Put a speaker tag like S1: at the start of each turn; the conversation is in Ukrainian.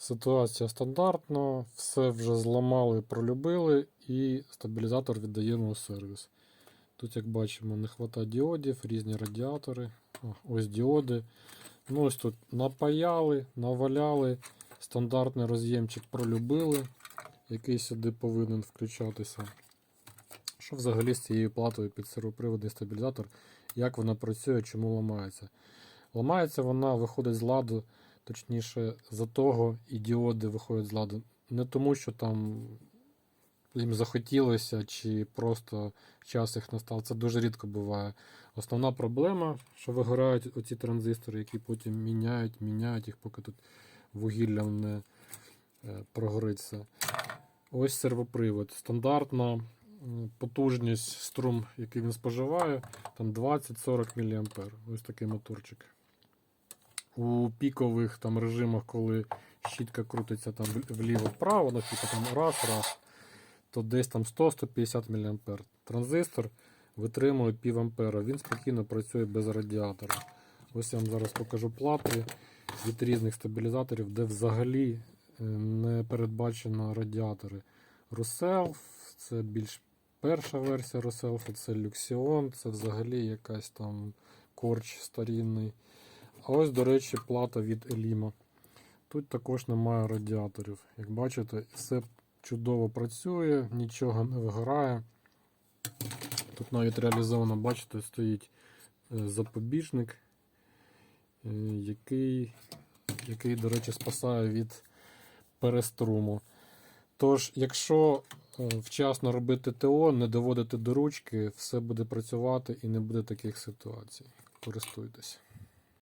S1: Ситуація стандартна, все вже зламали, пролюбили, і стабілізатор віддаємо у сервіс. Тут, як бачимо, не вистачає діодів, різні радіатори. Ось діоди. Ну, ось тут напаяли, наваляли, стандартний роз'ємчик пролюбили, який сюди повинен включатися. Що взагалі з цією платою під сервоприводний стабілізатор, як вона працює, чому ламається? Ламається вона, виходить з ладу, точніше, за того і діоди виходять з ладу. Не тому, що там їм захотілося, чи просто час їх настав. Це дуже рідко буває. Основна проблема, що вигорають оці транзистори, які потім міняють, міняють їх, поки тут вугіллям не е, прогориться. Ось сервопривод. Стандартна потужність струм, який він споживає, там 20-40 мА. Ось такий моторчик. У пікових там режимах, коли щітка крутиться там вліво-вправо, ну, типу там раз, раз, то десь там 100-150 мА. Транзистор витримує пів ампера. Він спокійно працює без радіатора. Ось я вам зараз покажу плати від різних стабілізаторів, де взагалі е, не передбачено радіатори. Ruself, це більш перша версія Ruself, це Luxion, це взагалі якась там корч старінний. А ось, до речі, плата від Elima. Тут також немає радіаторів. Як бачите, все чудово працює, нічого не вигорає. Тут навіть реалізовано, бачите, стоїть е, запобіжник, е, який, який, до речі, спасає від переструму. Тож, якщо е, вчасно робити ТО, не доводити до ручки, все буде працювати і не буде таких ситуацій. Користуйтесь.